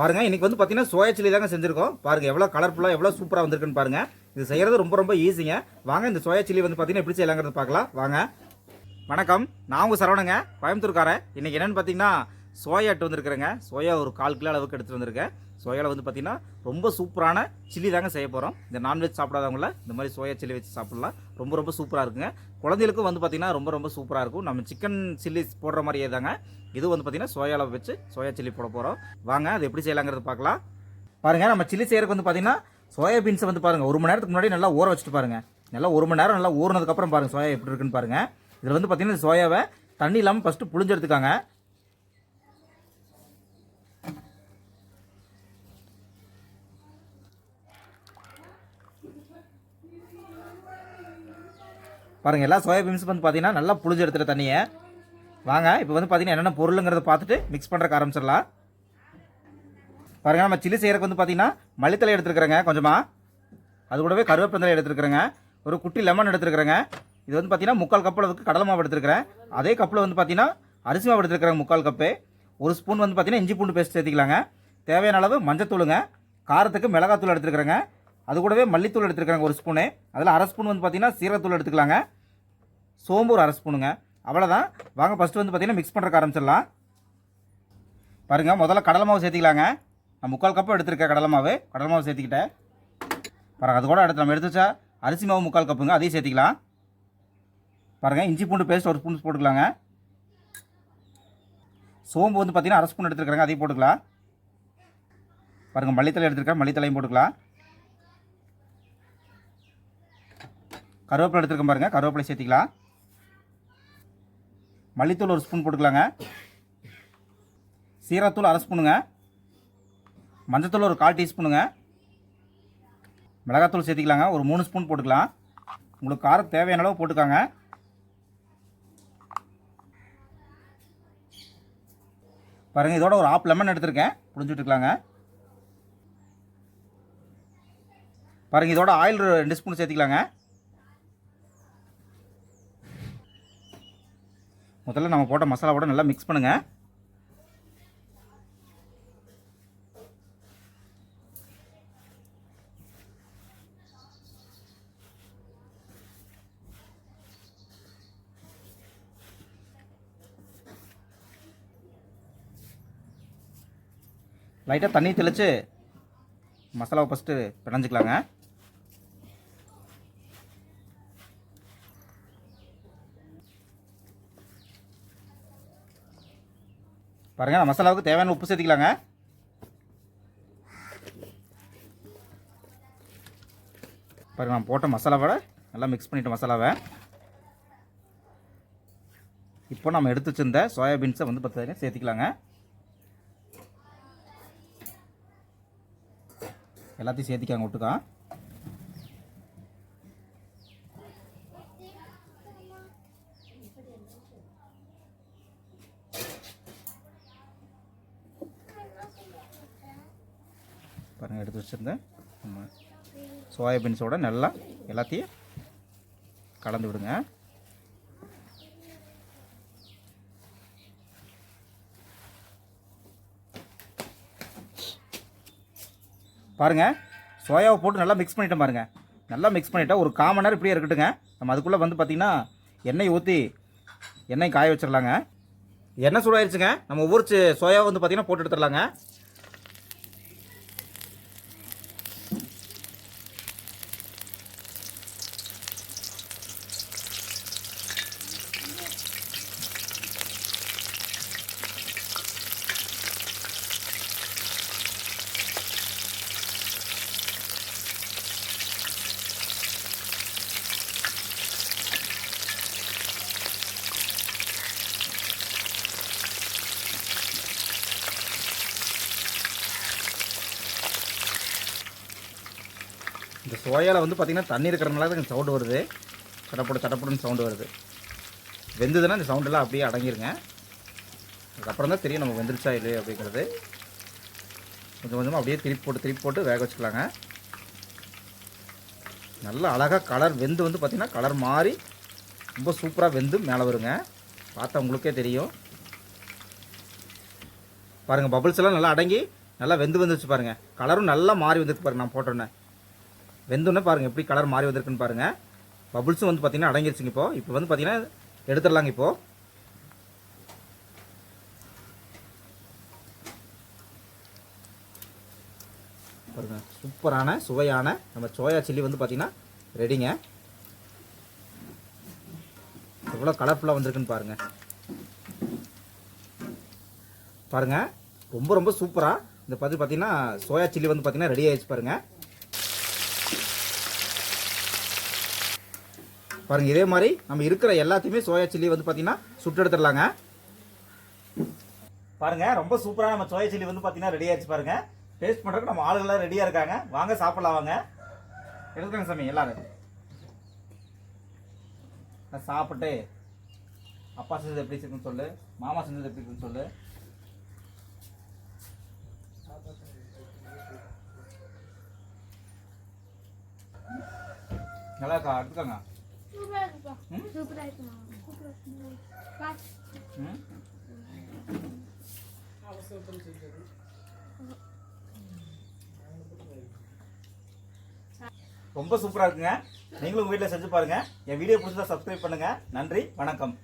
பாருங்க இன்றைக்கி வந்து பார்த்தீங்கன்னா சோயா சில்லி தாங்க செஞ்சிருக்கோம். பாருங்க எவ்வளோ கலர்ஃபுல்லாக எவ்வளோ சூப்பராக வந்திருக்குன்னு பாருங்க. இது செய்யறது ரொம்ப ரொம்ப ஈஸிங்க வாங்க இந்த சோயா சில்லி வந்து பார்த்தீங்கன்னா எப்படி செய்யலாங்கிறது பார்க்கலாம். வாங்க. வணக்கம். நான் உங்கள் சரவணங்க கோயம்புத்தூர்காரன். இன்னைக்கு என்னென்னு பார்த்தீங்கன்னா சோயா எட்டு வந்திருக்கிறேங்க. சோயா ஒரு கால் கிலோ அளவுக்கு எடுத்துகிட்டு வந்திருக்கேன். சோயாவில் வந்து பார்த்தீங்கன்னா ரொம்ப சூப்பரான சில்லி தாங்க செய்ய போகிறோம் இந்த நான்வெஜ் சாப்பிடாதவங்கள இந்த மாதிரி சோயா சில்லி வச்சு சாப்பிட்லாம். ரொம்ப ரொம்ப சூப்பராக இருக்குங்க. குழந்தைகளுக்கும் வந்து பார்த்தீங்கன்னா ரொம்ப ரொம்ப சூப்பராக இருக்கும். நம்ம சிக்கன் சில்லி போடுற மாதிரியே தாங்க. இது வந்து பார்த்திங்கன்னா சோயாவில் வச்சு சோயா சில்லி போட போகிறோம் வாங்க அது எப்படி செய்யலாங்கிறது பார்க்கலாம் பாருங்கள் நம்ம சில்லி செய்கிறக்கு வந்து பார்த்தீங்கன்னா சோயாபீன்ஸை வந்து பாருங்கள் ஒரு மணி நேரத்துக்கு முன்னாடி நல்லா ஊற வச்சுட்டு பாருங்கள் நல்லா ஒரு மணி நேரம் நல்லா ஊறினதுக்கப்புறம் பாருங்கள் சோயா எப்படி இருக்குன்னு பாருங்கள் இதில் வந்து பார்த்தீங்கன்னா சோயாவை தண்ணி இல்லாமல் ஃபஸ்ட்டு புளிஞ்செடுத்துக்காங்க பாருங்கள் எல்லா சோயா பீன்ஸ் வந்து பார்த்தீங்கன்னா நல்லா புளிஞ்சு எடுத்துகிற தண்ணியை. வாங்க இப்போ வந்து பார்த்தீங்கன்னா என்னென்ன பொருளுங்கிறத பார்த்துட்டு மிக்ஸ் பண்ணுறக்கு ஆரம்பிச்சிடலாம். பாருங்கள் நம்ம சில்லி செய்கிறக்கு வந்து பார்த்தீங்கன்னா மல்லித்தலை எடுத்துருக்குறேங்க கொஞ்சமாக அது கூடவே கருவேப்பிலை எடுத்துருக்குறேங்க. ஒரு குட்டி லெமன் எடுத்துருக்குறேங்க. இது வந்து பார்த்தீங்கன்னா முக்கால் கப் அளவுக்கு கடலை மாவு எடுத்துருக்கிறேன். அதே கப்பில் வந்து பார்த்தீங்கன்னா அரிசி மாவு எடுத்துருக்குறேங்க முக்கால் கப்பு ஒரு ஸ்பூன் வந்து பார்த்தீங்கன்னா இஞ்சி பூண்டு பேஸ்ட் சேர்த்துக்கலாங்க. தேவையான அளவு மஞ்சத்தூளுங்க. காரத்துக்கு மிளகாத்தூள் எடுத்துருக்குறேங்க. அது கூடவே மல்லித்தூள் எடுத்துருக்காங்க ஒரு ஸ்பூனு. அதில் அரை ஸ்பூன் வந்து பார்த்திங்கன்னா சீரகத்தூள் எடுத்துக்கலாங்க. சோம்பு ஒரு அரை ஸ்பூனுங்க. அவ்வளோதான் வாங்க ஃபஸ்ட்டு வந்து பார்த்திங்கன்னா மிக்ஸ் பண்ணுறக்கு ஆரம்பிச்சிடலாம். பாருங்கள் முதல்ல கடலை மாவு சேர்த்திக்கலாங்க. நான் முக்கால் கப்பு எடுத்திருக்கேன் கடலை மாவு. கடலை மாவு சேர்த்திக்கிட்டேன். பாருங்கள் அது கூட அடுத்து நம்ம எடுத்து வச்சா அரிசி மாவு முக்கால் கப்புங்க. அதையும் சேர்த்திக்கலாம். பாருங்கள் இஞ்சி பூண்டு பேஸ்ட் ஒரு ஸ்பூன் போட்டுக்கலாங்க. சோம்பு வந்து பார்த்தீங்கன்னா அரை ஸ்பூன் எடுத்துருக்காங்க அதையும் போட்டுக்கலாம். பாருங்கள் மல்லித்தலை எடுத்துருக்கேன். மல்லித்தலையும் போட்டுக்கலாம். கருவேப்பிலை எடுத்துருக்கேன் பாருங்கள் கருவேப்பிலை சேர்த்திக்கலாம். மல்லித்தூள் ஒரு ஸ்பூன் போட்டுக்கலாங்க. சீரத்தூள் அரை ஸ்பூனுங்க. மஞ்சத்தூள் ஒரு கால் டீஸ்பூனுங்க. மிளகாத்தூள் சேர்த்திக்கலாங்க. ஒரு மூணு ஸ்பூன் போட்டுக்கலாம். உங்களுக்கு காரம் தேவையான அளவு போட்டுக்காங்க. பாருங்கள் இதோட ஒரு ஆப் லெமன் எடுத்திருக்கேன். புளிஞ்சு விட்டுக்கலாங்க. பாருங்கள் இதோட ஆயில் ரெண்டு ஸ்பூன் சேர்த்திக்கலாங்க. முதல்ல நம்ம போட்ட மசாலாவோட நல்லா மிக்ஸ் பண்ணுங்கள் லைட்டாக தண்ணி தெளித்து மசாலாவை ஃபஸ்ட்டு பிணைஞ்சிக்கலாங்க. பாருங்கள் மசாலாவுக்கு தேவையான உப்பு சேர்த்திக்கலாங்க. பாருங்க நான் போட்ட மசாலாவோட நல்லா மிக்ஸ் பண்ணிட்ட மசாலாவை. இப்போ நம்ம எடுத்து வச்சிருந்த சோயாபீன்ஸை வந்து பார்த்தீங்கன்னா சேர்த்திக்கலாங்க. எல்லாத்தையும் சேர்த்திக்காங்க விட்டுக்கான் பாருங்கள் எடுத்து வச்சுருந்தேன். நம்ம சோயாபீன்ஸோட நல்லா எல்லாத்தையும் கலந்து விடுங்க. பாருங்க சோயாவை போட்டு நல்லா மிக்ஸ் பண்ணிட்டேன் பாருங்கள் நல்லா மிக்ஸ் பண்ணிட்டா ஒரு காமன் நேரம் இப்படியே இருக்கட்டுங்க. நம்ம அதுக்குள்ளே வந்து பார்த்திங்கன்னா எண்ணெய் ஊற்றி எண்ணெய் காய வச்சிடலாங்க எண்ணெய் சூடாயிருச்சுங்க. நம்ம ஒவ்வொரு சோயாவை வந்து பார்த்திங்கன்னா போட்டு எடுத்துடலாங்க. இந்த சோயாவில் வந்து பார்த்திங்கன்னா தண்ணி இருக்கிறனால தான் சவுண்டு வருது. சடப்பட சடப்படன்னு சவுண்டு வருது. வெந்ததுன்னா இந்த சவுண்டெல்லாம் அப்படியே அடங்கிருங்க. அதுக்கப்புறம் தான் தெரியும் நம்ம வெந்துருச்சா இல்லையே அப்படிங்கிறது. கொஞ்சம் கொஞ்சமாக அப்படியே திருப்பி போட்டு திருப்பி போட்டு வேக வச்சுக்கலாங்க. நல்லா அழகாக கலர் வெந்து வந்து பார்த்திங்கன்னா கலர் மாறி ரொம்ப சூப்பராக வெந்து மேலே வருங்க. பார்த்தா உங்களுக்கே தெரியும். பாருங்கள் பபுள்ஸ் எல்லாம் நல்லா அடங்கி நல்லா வெந்து வந்துச்சு பாருங்க. கலரும் நல்லா மாறி வந்துருக்கு பாருங்கள் நான் போட்டோன்னே வெந்தோடனே பாருங்க எப்படி கலர் மாறி வந்திருக்குன்னு பாருங்க. பபுள்ஸும் வந்து பார்த்தீங்கன்னா அடங்கிருச்சுங்க இப்போ. இப்போ வந்து பார்த்தீங்கன்னா எடுத்துடலாங்க இப்போ. பாருங்க சூப்பரான சுவையான நம்ம சோயா சில்லி வந்து பார்த்தீங்கன்னா ரெடிங்க எவ்வளோ கலர்ஃபுல்லாக வந்திருக்குன்னு பாருங்க. பாருங்க ரொம்ப ரொம்ப சூப்பராக இந்த பார்த்து பார்த்தீங்கன்னா சோயா சில்லி வந்து பார்த்தீங்கன்னா ரெடி ஆகிடுச்சு பாருங்கள் பாருங்க இதே மாதிரி நம்ம இருக்கிற எல்லாத்தையுமே சோயா சில்லி வந்து பார்த்தீங்கன்னா சுட்டு எடுத்துடலாங்க. பாருங்க ரொம்ப சூப்பராக நம்ம சோயா சில்லி வந்து பார்த்திங்கன்னா ரெடி ஆயிடுச்சு பாருங்க. டேஸ்ட் பண்ணுறதுக்கு நம்ம ஆளுங்களாம் ரெடியாக இருக்காங்க. வாங்க சாப்பிடலாம் வாங்க. எடுத்துக்கோங்க சாமி எல்லாரும். நான் சாப்பிட்டு. அப்பா செஞ்சது எப்படி இருக்குன்னு சொல்லு. மாமா செஞ்சது எப்படி இருக்குன்னு சொல்லு. நல்லா இருக்கா? எடுத்துக்கோங்க. ரொம்ப சூப்பராக இருக்குங்க. நீங்களும் உங்கள் வீட்டில் செஞ்சு பாருங்கள் என் வீடியோ பிடிச்சதா சப்ஸ்கிரைப் பண்ணுங்கள் நன்றி வணக்கம்.